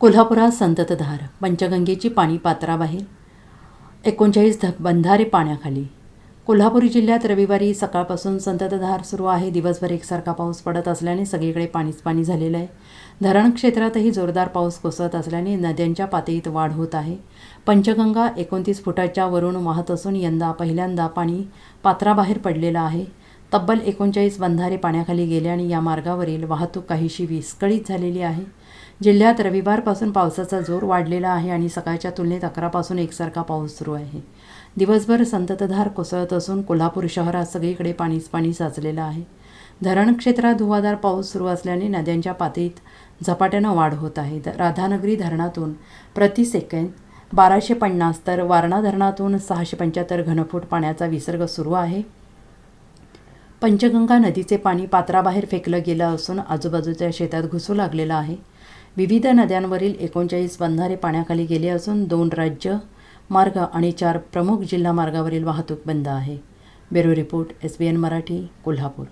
कोल्हापुरात संततधार पंचगंगेची पाणी पात्राबाहेर एकोणचाळीस ध बंधारे पाण्याखाली. कोल्हापूर जिल्ह्यात रविवारी सकाळपासून संततधार सुरू आहे. दिवसभर एकसारखा पाऊस पडत असल्याने सगळीकडे पाणीच पाणी झालेलं आहे. धरण क्षेत्रातही जोरदार पाऊस कोसळत असल्याने नद्यांच्या पातळीत वाढ होत आहे. पंचगंगा एकोणतीस फुटाच्या वरून वाहत असून यंदा पहिल्यांदा पाणी पात्राबाहेर पडलेलं आहे. तब्बल एकोणचाळीस बंधारे पाण्याखाली गेले आणि या मार्गावरील वाहतूक काहीशी विस्कळीत झालेली आहे. जिल्ह्यात रविवारपासून पावसाचा जोर वाढलेला आहे आणि सकाळच्या तुलनेत अकरापासून एकसारखा पाऊस सुरू आहे. दिवसभर संततधार कोसळत असून कोल्हापूर शहरात सगळीकडे पाणीच पाणी साचलेलं आहे. धरण क्षेत्रात धुवाधार पाऊस सुरू असल्याने नद्यांच्या पातळीत झपाट्यानं वाढ होत आहे. द- राधानगरी धरणातून प्रति सेकंद बाराशे पन्नास तर वारणा धरणातून सहाशे पंच्याहत्तर घनफूट पाण्याचा विसर्ग सुरू आहे. पंचगंगा नदीचे पाणी पात्राबाहेर फेकलं गेलं असून आजूबाजूच्या शेतात घुसू लागलेलं आहे. विविध नद्यांवरील एकोणचाळीस बंधारे पाण्याखाली गेले असून दोन राज्य मार्ग आणि चार प्रमुख जिल्हा मार्गावरील वाहतूक बंद आहे. Bureau report S B N Marathi Kolhapur.